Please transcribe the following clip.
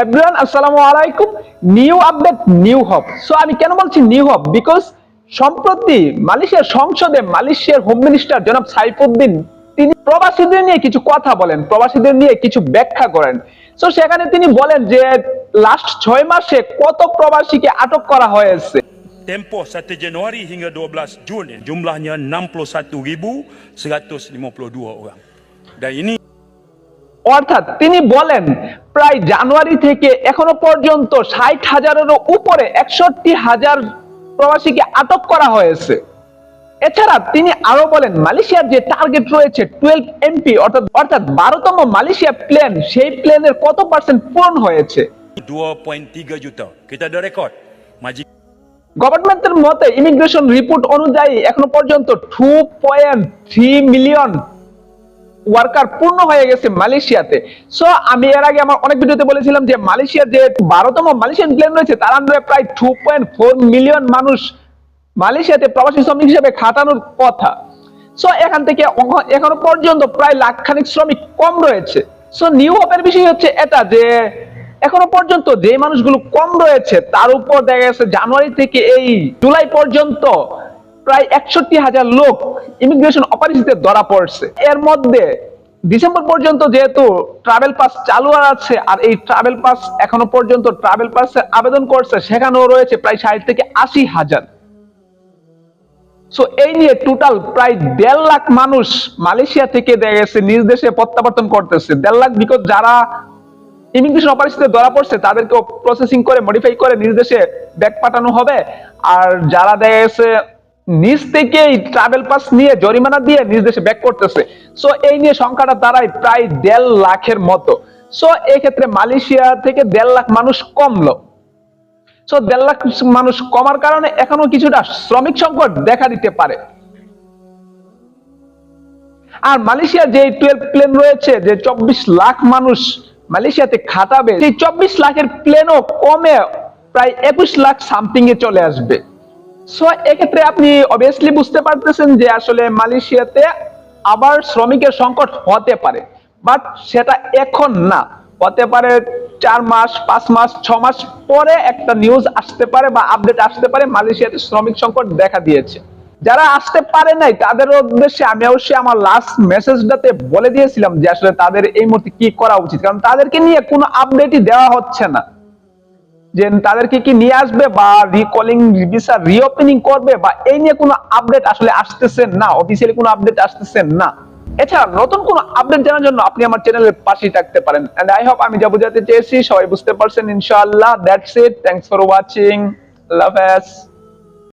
Everyone আসসালামু আলাইকুম new update new হব সো আমি কেন বলছি নিউ হব বিকজ সম্প্রতি মালয়েশিয়ার সংসদে মালয়েশিয়ার হোম মিনিস্টার জনাব সাইফুদ্দিন তিনি প্রবাসীদের নিয়ে কিছু কথা বলেন প্রবাসীদের নিয়ে কিছু ব্যাখ্যা করেন। সো সেখানে তিনি বলেন যে লাস্ট ছয় মাসে কত প্রবাসীকে আটক করা হয়েছে? Tempoh 1 Januari hingga 12 Jun jumlahnya 61,152 orang. Dan ini অর্থাৎ তিনি বলেন প্রায় জানুয়ারি থেকে এখনও পর্যন্ত ষাট হাজারেরও উপরে একষট্টি হাজার প্রবাসীকে আটক করা হয়েছে এছাড়া তিনি আরও বলেন মালয়েশিয়ার যে টার্গেট রয়েছে টুয়েলভ এমপি অর্থাৎ অর্থাৎ বারোতম মালয়েশিয়া প্লেন সেই প্লেনের কত পার্সেন্ট পূরণ হয়েছে 2.3 juta. Kita ada rekod. Majikan গভর্নমেন্টের মতে ইমিগ্রেশন রিপোর্ট অনুযায়ী এখনও পর্যন্ত two point three million worker পূর্ণ হয়ে গেছে মালয়েশিয়াতে। সো আমি এর আগে আমার অনেক ভিডিওতে বলেছিলাম যে মালয়েশিয়ার যে বারোতম মালয়েশিয়ান প্লেন রয়েছে, তার আন্ডারে প্রায় টু পয়েন্ট ফোর মিলিয়ন মানুষ মালয়েশিয়াতে প্রবাসী শ্রমিক হিসেবে খাটানোর কথা। সো এখান থেকে এখনও পর্যন্ত প্রায় লাখখানিক শ্রমিক কম রয়েছে। সো নিউ হোপের বিষয় হচ্ছে এটা যে, এখনও পর্যন্ত যে মানুষগুলো কম রয়েছে, তার উপর দেখা গেছে জানুয়ারি থেকে এই জুলাই পর্যন্ত প্রায় একষট্টি হাজার লোক ইমিগ্রেশন অপারেশনে ধরা পড়ছে। এর মধ্যে ডিসেম্বর পর্যন্ত যেহেতু ট্রাভেল পাস চালু আছে, আর এই ট্রাভেল পাস এখনও পর্যন্ত ট্রাভেল পাসে আবেদন করছে, সেখানেও রয়েছে প্রায় ষাট থেকে আশি হাজার। সো এই নিয়ে টোটাল প্রায় দেড় লাখ মানুষ মালয়েশিয়া থেকে দেখা গেছে, নিজ দেশে প্রত্যাবর্তন করতেছে। দেড় লাখ বিকজ যারা ইমিগ্রেশন অপারেশনে ধরা পড়ছে তাদেরকে প্রসেসিং করে মডিফাই করে নিজ দেশে ব্যাক পাঠানো হবে। আর যারা দেখা গেছে নিজ থেকেই ট্রাভেল পাস নিয়ে জরিমানা দিয়ে নিজ দেশে ব্যাক করতেছে। সো এই নিয়ে সংখ্যাটা দাঁড়ায় প্রায় দেড় লাখের মতো। সো ক্ষেত্রে মালয়েশিয়া থেকে দেড় লাখ মানুষ কমলো। সো দেড় লাখ মানুষ কমার কারণে এখনও কিছুটা শ্রমিক সংকট দেখা দিতে পারে। আর মালয়েশিয়া যে টুয়েলভ প্লেন রয়েছে, যে চব্বিশ লাখ মানুষ মালয়েশিয়াতে খাটাবে, সেই চব্বিশ লাখের প্লেনও কমে প্রায় একুশ লাখ সামথিং এ চলে আসবে। সো এক্ষেত্রে আপনি অবভিয়াসলি বুঝতে পারতেছেন যে আসলে মালয়েশিয়াতে আবার শ্রমিকের সংকট হতে পারে। বাট সেটা এখন না। হতে পারে চার মাস, পাঁচ মাস, ছ মাস পরে একটা নিউজ আসতে পারে বা আপডেট আসতে পারে, মালয়েশিয়াতে শ্রমিক সংকট দেখা দিয়েছে। যারা আসতে পারে নাই, তাদের উদ্দেশ্যে আমি অবশ্যই আমার লাস্ট মেসেজটাতে বলে দিয়েছিলাম যে আসলে তাদের এই মুহূর্তে কি করা উচিত। কারণ তাদেরকে নিয়ে কোনো আপডেটই দেওয়া হচ্ছে না। যে তাদেরকে কি নিয়ে আসবে বা রিকলিং ভিসা রিওপেনিং করবে বা এই নিয়ে কোনো আপডেট আসলে আসতেছে না অফিসিয়ালি কোনো আপডেট আসতেছে না। এছাড়া নতুন কোনো আপডেট জানার জন্য আপনি আমার চ্যানেলের পাশেই থাকতে পারেন। এন্ড আই হোপ আমি যা বোঝাতে চেয়েছি সবাই বুঝতে পারছেন, ইনশাআল্লাহ that's it thanks for watching love হাফেজ